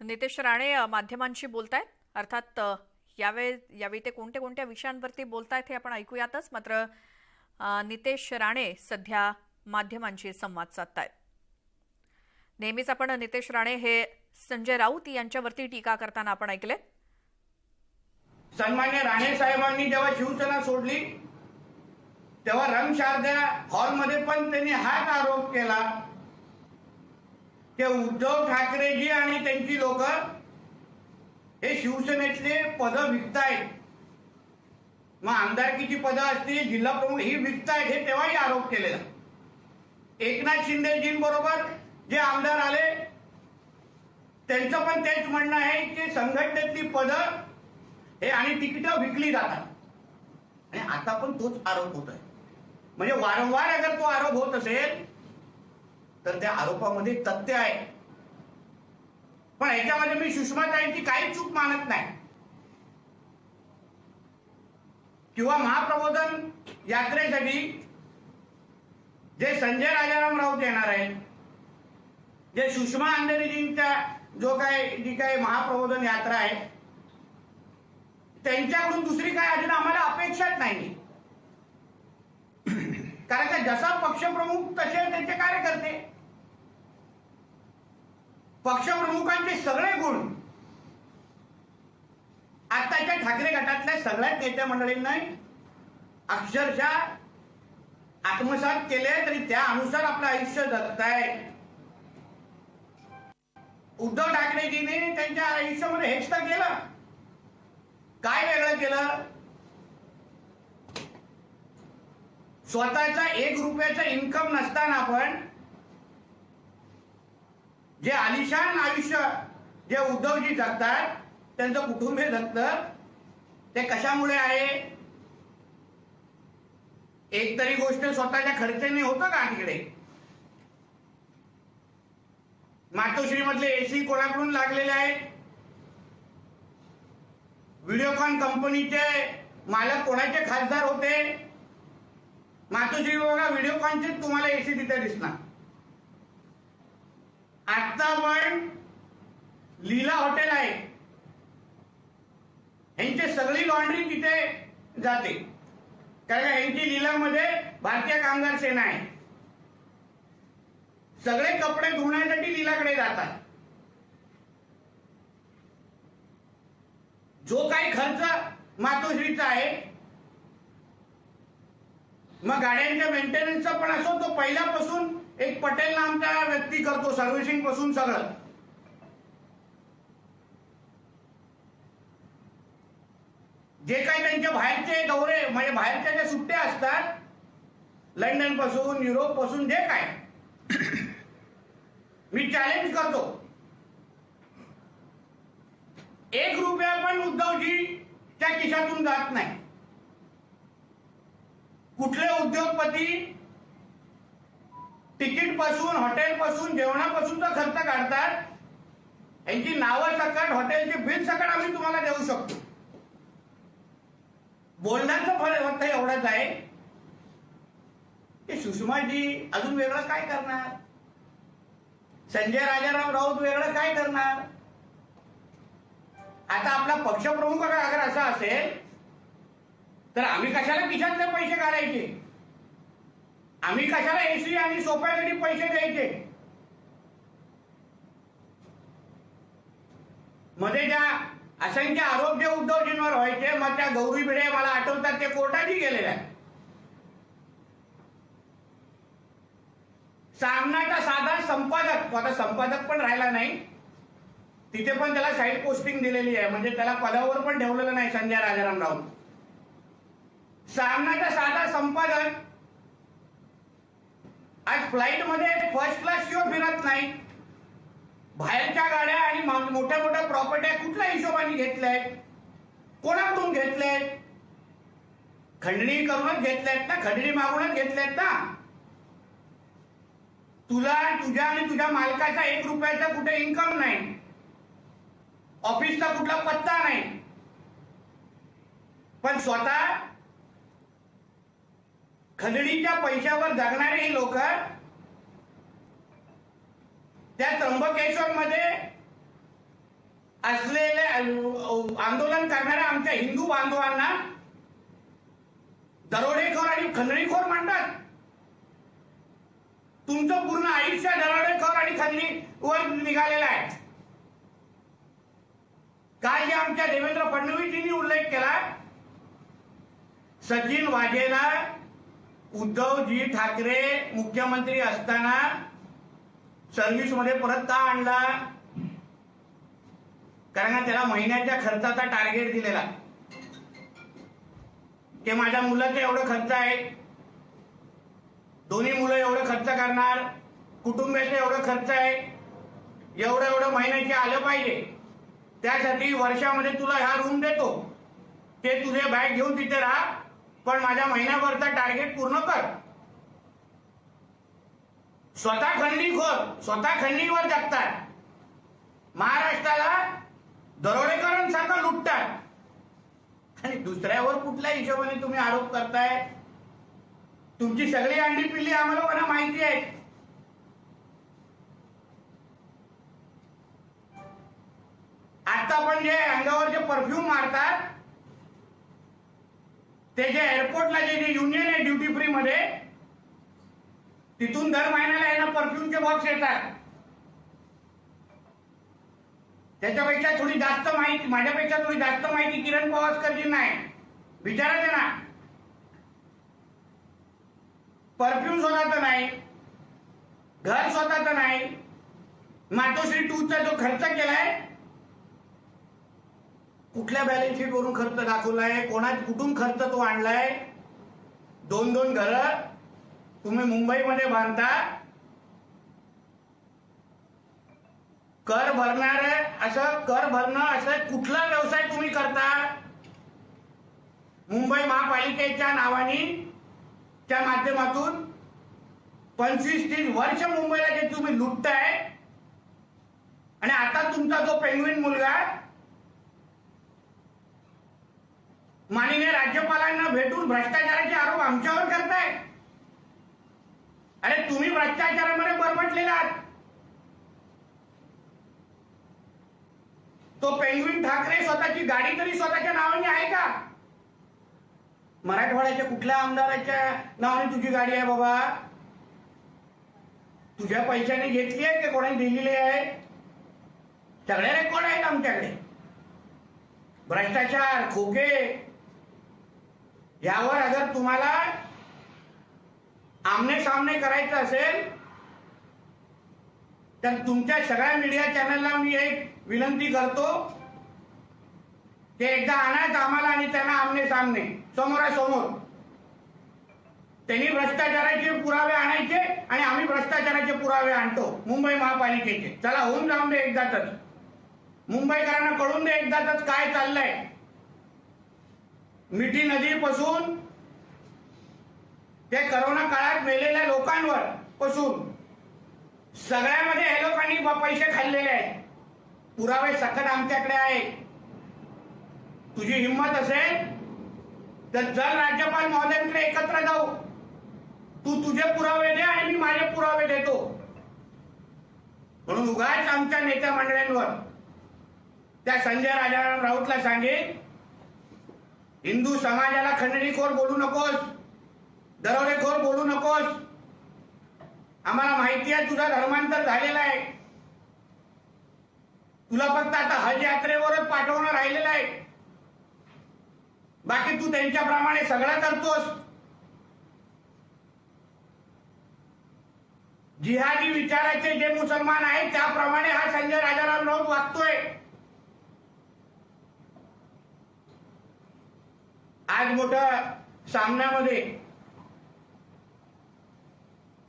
नितेश राणे माध्यमांशी बोलतायत. अर्थात यावेळी यावेळी ते कोणत्या कोणत्या विषयांवरती बोलतायत हे आपण ऐकूयातच. मात्र नितेश राणे सध्या माध्यमांशी संवाद साधतायत. नेहमीच आपण नितेश राणे हे संजय राऊत यांच्यावरती टीका करताना आपण ऐकले सन्मान्य राणे साहेबांनी जेव्हा शिवसेना सोडली तेव्हा रंगशारदा हॉलमध्ये पण त्यांनी हाच आरोप केला. ते उद्धव ठाकरेजी आणि त्यांची लोक हे शिवसेनेतले पद विकतायत. मग आमदारकीची पदं असतील जिल्हा प्रमुख ही विकतायत हे तेव्हाही आरोप केलेला. एकनाथ शिंदेजींबरोबर जे आमदार आले त्यांचं पण तेच म्हणणं आहे की संघटनेतली पदं हे आणि तिकीटं विकली जातात. आणि आता पण तोच आरोप होत आहे म्हणजे वारंवार अगर तो आरोप होत असेल तर त्या आरोपामध्ये तथ्य आहे. पण याच्यामध्ये मी सुषमाताईंची काही चूक मानत नाही. किंवा महाप्रबोधन यात्रेसाठी जे संजय राजाराम राऊत येणार आहेत जे सुषमा अंधेरीजींच्या जो काय जी काय महाप्रबोधन यात्रा आहे त्यांच्याकडून दुसरी काय अजून आम्हाला अपेक्षाच नाही. कारण का जसा पक्षप्रमुख तसे त्यांचे कार्यकर्ते. पक्षप्रमुखांचे सगळे गुण. आताच्या ठाकरे गटातल्या सगळ्याच नेत्या मंडळींना अक्षरशः आत्मसात केले तरी त्या अनुसार आपलं आयुष्य जगताय. उद्धव ठाकरेजीने त्यांच्या आयुष्यामध्ये हेच तर केलं. काय वेगळं केलं? स्वतःचा एक रुपयाचा इन्कम नसताना पण जे आलिशान आयुष्य जे उद्धवजी जगतात त्यांचं कुटुंब जगतं ते कशामुळे आहे? एक तरी गोष्ट स्वतःच्या खर्चाने होतं का तिकडे मातोश्री मधले एसी कोणाकडून लागलेले आहेत. व्हिडिओकॉन कंपनीचे मालक कोणाचे खासदार होते? मातोश्री बघा व्हिडिओकॉनचे तुम्हाला एसी तिथे दिसणार. आता पण लीला हॉटेल आहे. यांची सगळी लॉन्ड्री तिथे जाते. कारण यांची लीलामध्ये भारतीय कामगार सेना आहे. सगळे कपडे धुण्यासाठी लीलाकडे जातात. जो काही खर्च मातोश्रीचा आहे मग गाड्यांच्या मेंटेनन्सचा पण असो तो पहिल्यापासून एक पटेल नामचा व्यक्ती करतो? सर्व्हिसिंगपासून सगळं जे काही त्यांचे बाहेरचे दौरे म्हणजे बाहेरच्या ज्या सुट्ट्या असतात लंडनपासून युरोपपासून जे काय मी चॅलेंज करतो. एक रुपया पण उद्धवजी त्या खिशातून जात नाही. कुठले उद्योगपती तिकीटपासून हॉटेल पासून जेवणापासूनचा खर्च काढतात. यांची नावं सकट हॉटेलची बिल सकट आम्ही तुम्हाला देऊ शकतो. बोलण्याचं फरक फक्त एवढंच आहे. की सुषमाजी अजून वेगळं काय करणार? संजय राजाराम राऊत वेगळं काय करणार? आता आपला पक्षप्रमुख अगर असा असेल तर आम्ही कशाला खिशातले पैसे काढायचे? आम्ही कशाला एसी आणि सोफ्यासाठी पैसे द्यायचे? मध्ये ज्या असंख्य आरोप जे उद्धवजींवर व्हायचे मग त्या गौरी भिडे मला आठवतात ते कोर्टातही गेलेले आहे सामनाचा साधा संपादक आता संपादक पण राहिला नाही तिथे पण त्याला साईड पोस्टिंग दिलेली आहे म्हणजे त्याला पदावर पण ठेवलेलं नाही संजय राजाराम राऊत. सामनाचा साधा संपादक आज फ्लाईटमध्ये फर्स्ट क्लास शिवाय फिरत नाही. बाहेरच्या गाड्या आणि मोठ्या मोठ्या प्रॉपर्ट्या कुठल्या हिशोबाने घेतल्या कोणाकडून घेतल्यात? खंडणी करूनच घेतल्यात ना? खंडणी मागूनच घेतल्यात ना? तुला तुझ्या आणि तुझ्या मालकाचा एक रुपयाचा कुठे इन्कम नाही. ऑफिसचा कुठला पत्ता नाही. पण स्वतः खंडणीच्या पैशावर जगणारे ही लोक त्या त्र्यंबकेश्वर मध्ये असलेले आंदोलन करणाऱ्या आमच्या हिंदू बांधवांना दरोडेखोर आणि खंडणीखोर म्हणतात. तुमचं पूर्ण आयुष्य दरोडेखोर आणि खंडणीवर निघालेलं आहे. काल जे आमच्या देवेंद्र फडणवीसजींनी उल्लेख केला? सचिन वाजेना उद्धवजी ठाकरे मुख्यमंत्री असताना सर्व्हिसमध्ये परत का आणला? कारण का त्याला महिन्याच्या खर्चाचा टार्गेट दिलेला. ते माझ्या मुलाचं एवढं खर्च आहे. दोन्ही मुलं एवढं खर्च करणार. कुटुंबाचं एवढं खर्च आहे. एवढं एवढं महिन्याचे आलं पाहिजे. त्यासाठी वर्षामध्ये तुला ह्या रूम देतो. ते तुझे बॅग घेऊन तिथे राहा. पण माझ्या महिन्याभरचा टार्गेट पूर्ण कर. स्वतः खंडीखोर स्वतः खंडीवर जगतात. महाराष्ट्राला दरोडेकरांसारखं लुटतात. आणि दुसऱ्यावर कुठल्या हिशोबाने तुम्ही आरोप करताय? तुमची सगळी अंडी पिल्ली आम्हाला मला माहिती आहे आता पण जे अंगावर जे परफ्यूम मारतात ते जे एअरपोर्टला जे जे युनियन आहे ड्युटी फ्री मध्ये तिथून दर महिन्याला यांना परफ्यूमचे बॉक्स येतात. त्याच्यापेक्षा थोडी जास्त माहिती माझ्यापेक्षा थोडी जास्त माहिती किरण पवासकरजी नाही विचारा त्यांना. परफ्यूम स्वतःच नाही. घर स्वतःच नाही. मातोश्री टूचा जो खर्च केलाय कुठल्या बॅलन्स शीट वरून खर्च दाखवलाय? कोणा कुठून खर्च तो आणलाय? दोन दोन घर तुम्ही मुंबईमध्ये बांधता? कर भरणार असं कर भरणं असं कुठला व्यवसाय तुम्ही करता? मुंबई महापालिकेच्या नावाने च्या माध्यमातून पंचवीस तीस वर्ष मुंबईला जे तुम्ही लुटताय आणि आता तुमचा जो पेंग्विन मुलगा माननीय राज्यपालांना भेटून भ्रष्टाचाराचे आरोप आमच्यावर करताय अरे तुम्ही भ्रष्टाचारामध्ये बरबटलेला आहात. तो पेंगविन ठाकरे स्वतःची गाडी तरी स्वतःच्या नावाने आहे का? मराठवाड्याच्या कुठल्या आमदाराच्या नावाने तुझी गाडी आहे बाबा? तुझ्या पैशाने घेतली आहे की? कोणाने दिलेली आहे? सगळे रेकॉर्ड आहेत आमच्याकडे? भ्रष्टाचार खोके यावर अगर तुम्हाला आमने सामने करायचं असेल तर तुमच्या सगळ्या मीडिया चॅनलला मी एक विनंती करतो ते एकदा आणायचं आम्हाला आणि त्यांना आमने सामने समोरासमोर. त्यांनी भ्रष्टाचाराचे पुरावे आणायचे आणि आम्ही भ्रष्टाचाराचे पुरावे आणतो मुंबई महापालिकेचे. चला होऊन जाऊन दे एकदाच मुंबईकरांना कळून दे एकदाच काय चाललंय. मिठी नदीपासून ते करोना काळात मेलेल्या लोकांवर पासून सगळ्यामध्ये हे लोकांनी पैसे खाल्लेले आहेत. पुरावे सखत आमच्याकडे आहे तुझी हिंमत असेल तर जर राज्यपाल महोदयांकडे एकत्र जाऊ. तू तुझे पुरावे दे आणि मी माझे पुरावे देतो. म्हणून उगाच आमच्या नेत्या मंडळांवर त्या संजय राजाराम राऊतला सांगेल हिंदू समाजाला खंडणीखोर बोलू नकोस. दरोडेखोर बोलू नकोस. आम्हाला माहिती आहे तुझा धर्मांतर झालेला आहे. तुला फक्त आता हज यात्रेवरच पाठवणं राहिलेलं आहे. बाकी तू त्यांच्याप्रमाणे सगळं करतोस. जिहादी विचाराचे जे मुसलमान आहेत त्याप्रमाणे हा संजय राजाराम राऊत वागतोय. आज मोठ्या सामन्यामध्ये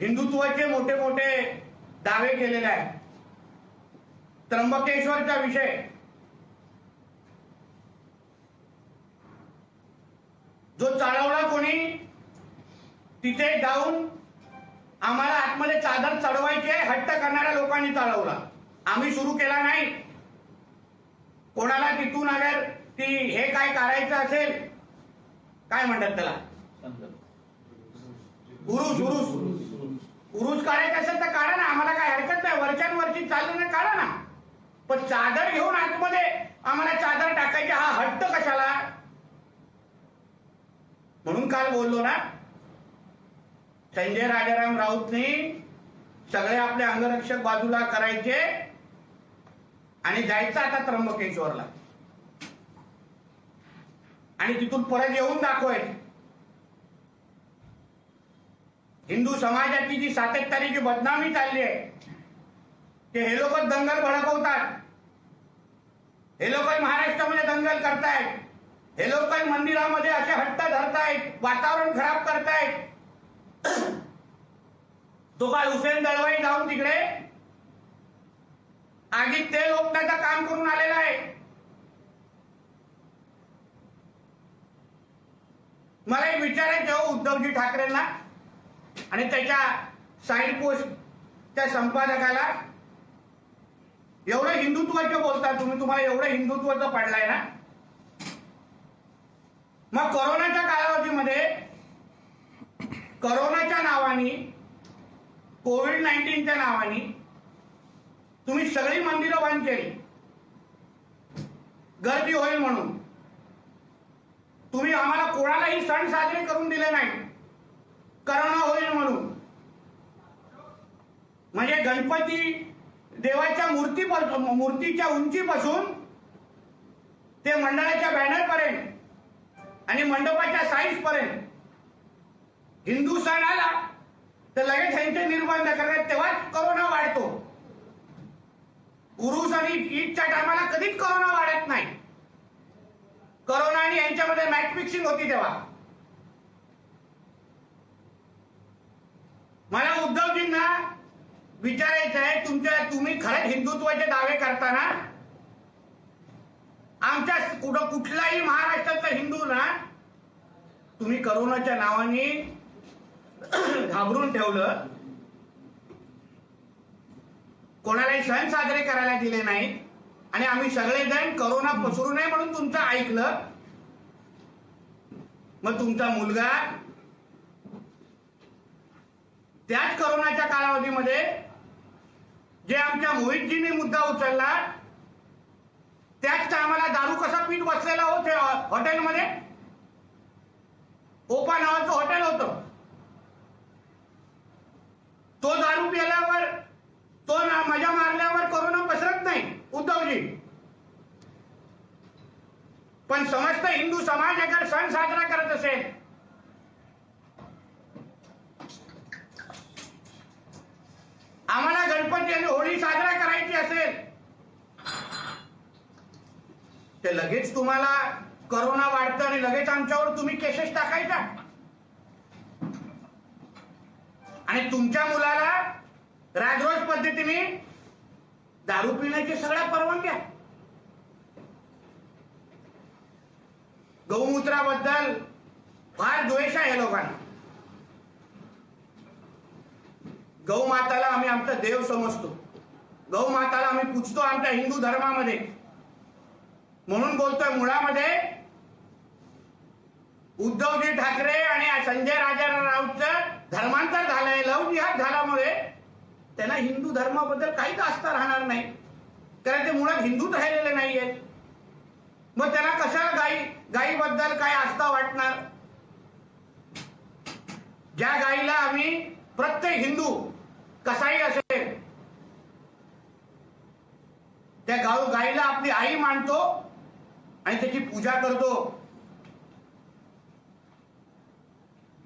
हिंदुत्वाचे मोठे मोठे दावे केलेले आहेत. त्र्यंबकेश्वरचा विषय. जो चालवला कोणी तिथे जाऊन आम्हाला आतमध्ये चादर चढवायची आहे हट्ट करणाऱ्या लोकांनी चालवला आम्ही सुरू केला नाही. कोणाला तिथून अगर ती हे काय करायचं असेल काय म्हणतात त्याला? उरुस उरुस उरुस काढायचं असेल तर काढा ना. आम्हाला काय हरकत नाही. वरच्यान चालू ना काढा ना. पण चादर घेऊन आतमध्ये आम्हाला चादर टाकायची हा हट्ट कशाला? म्हणून काल बोललो ना संजय राजाराम राऊतनी सगळे आपले अंगरक्षक बाजूला करायचे आणि जायचं आता त्र्यंबकेश्वरला. आणि तिथून परत येऊन दाखवायचं हिंदू समाजाची जी सातत्याची बदनामी चालली आहे ते हे लोक दंगल भडकवतात. हे लोक महाराष्ट्रामध्ये दंगल करतायत. हे लोक मंदिरामध्ये असे हट्ट धरतायत वातावरण खराब करतायत. तो काय हुसेन दळवाई जाऊन तिकडे आगीत तेल ओतण्याचं काम करून आलेला आहे? मला एक विचारायचं हो उद्धवजी ठाकरेंना. आणि त्याच्या साईड पोस्ट त्या संपादकाला. एवढं हिंदुत्वाचं बोलता तुम्ही तुम्हाला एवढं हिंदुत्वाचं पडलाय ना? मग कोरोनाच्या कालावधीमध्ये करोनाच्या नावाने कोविड नाईन्टीनच्या नावाने तुम्ही सगळी मंदिरं बंद केली. गर्दी होईल म्हणून. तुम्ही आम्हाला कोणालाही सण साजरे करून दिले नाही. करोना होईल म्हणून. म्हणजे गणपती देवाच्या मूर्ती मूर्तीच्या उंचीपासून ते मंडळाच्या बॅनर पर्यंत आणि मंडपाच्या साईज पर्यंत. हिंदू सण आला तर लगेच ह्यांचे निर्बंध करतात तेव्हाच करोना वाढतो. उरुस आणि ईदच्या टायमाला कधीच करोना वाढत नाही. करोना आणि यांच्यामध्ये मॅच फिक्सिंग होती तेव्हा. मला उद्धवजींना विचारायचं आहे तुमच्या तुम्ही खरंच हिंदुत्वाचे दावे करताना आमच्या कुठं कुठलाही महाराष्ट्रातला हिंदू ना तुम्ही करोनाच्या नावाने घाबरून ठेवलं. कोणालाही सण साजरे करायला दिले नाहीत. आणि आम्ही सगळेजण करोना पसरू नये म्हणून तुमचं ऐकलं. मग तुमचा मुलगा त्याच करोनाच्या कालावधीमध्ये जे आमच्या मोहितजींनी मुद्दा उचलला त्याच टायमाला दारू कसा पीठ बसलेला होते हॉटेलमध्ये ओपा नावाचं हॉटेल होतं तो दारू पिल्यावर तो ना मजा मारल्यावर कोरोना पसरत नाही उद्धवजी पण समस्त हिंदू समाज अगर सण साजरा करत असेल आम्हाला गणपती आणि होळी साजरा करायची असेल ते लगेच तुम्हाला करोना वाढतं आणि लगेच आमच्यावर तुम्ही केसेस टाकायचा. आणि तुमच्या मुलाला राजरोज पद्धतीने दारू पिण्याची सगळ्या परवानग्या गौमूत्राबद्दल फार द्वेष आहे लोकांना. गौमाताला आम्ही आमचा देव समजतो. गौमाताला आम्ही पूजतो आमच्या हिंदू धर्मामध्ये. म्हणून बोलतोय मुळामध्ये उद्धवजी ठाकरे आणि संजय राजाराम राऊतचं धर्मांतर झालंय लव जिहाद झाल्यामुळे त्यांना हिंदू धर्माबद्दल काहीच आस्था राहणार नाही. कारण ते मुळात हिंदूच राहिलेले नाहीयेत. मग त्यांना कशाला गाई गायीबद्दल काय आस्था वाटणार? ज्या गायीला आम्ही प्रत्येक हिंदू कसाही असेल त्या गाव गायीला आपली आई मानतो आणि त्याची पूजा करतो.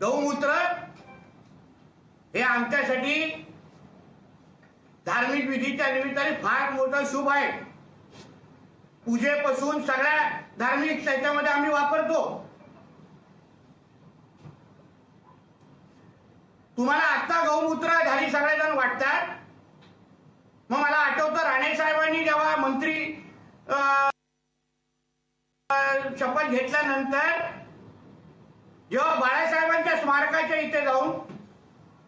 गौमूत्र हे आमच्यासाठी धार्मिक विधीच्या निमित्ताने फार मोठं शुभ आहे. पूजेपासून सगळ्या धार्मिक त्याच्यामध्ये आम्ही वापरतो. तुम्हाला आता गौमूत्र झाली सगळेजण वाटतात. मग मला आठवतं राणे साहेबांनी जेव्हा मंत्री अं, शपथ घेतल्यानंतर जेव्हा बाळासाहेबांच्या स्मारकाच्या इथे जाऊन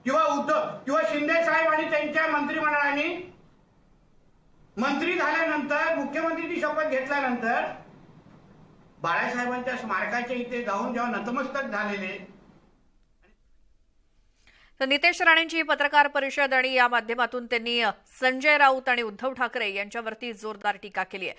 किंवा उद्धव किंवा शिंदे साहेब आणि त्यांच्या मंत्रिमंडळाने मंत्री झाल्यानंतर मुख्यमंत्रीची शपथ घेतल्यानंतर बाळासाहेबांच्या स्मारकाच्या इथे जाऊन जेव्हा नतमस्तक झालेले तर नितेश राणेंची पत्रकार परिषद आणि या माध्यमातून त्यांनी संजय राऊत आणि उद्धव ठाकरे यांच्यावरती जोरदार टीका केली आहे.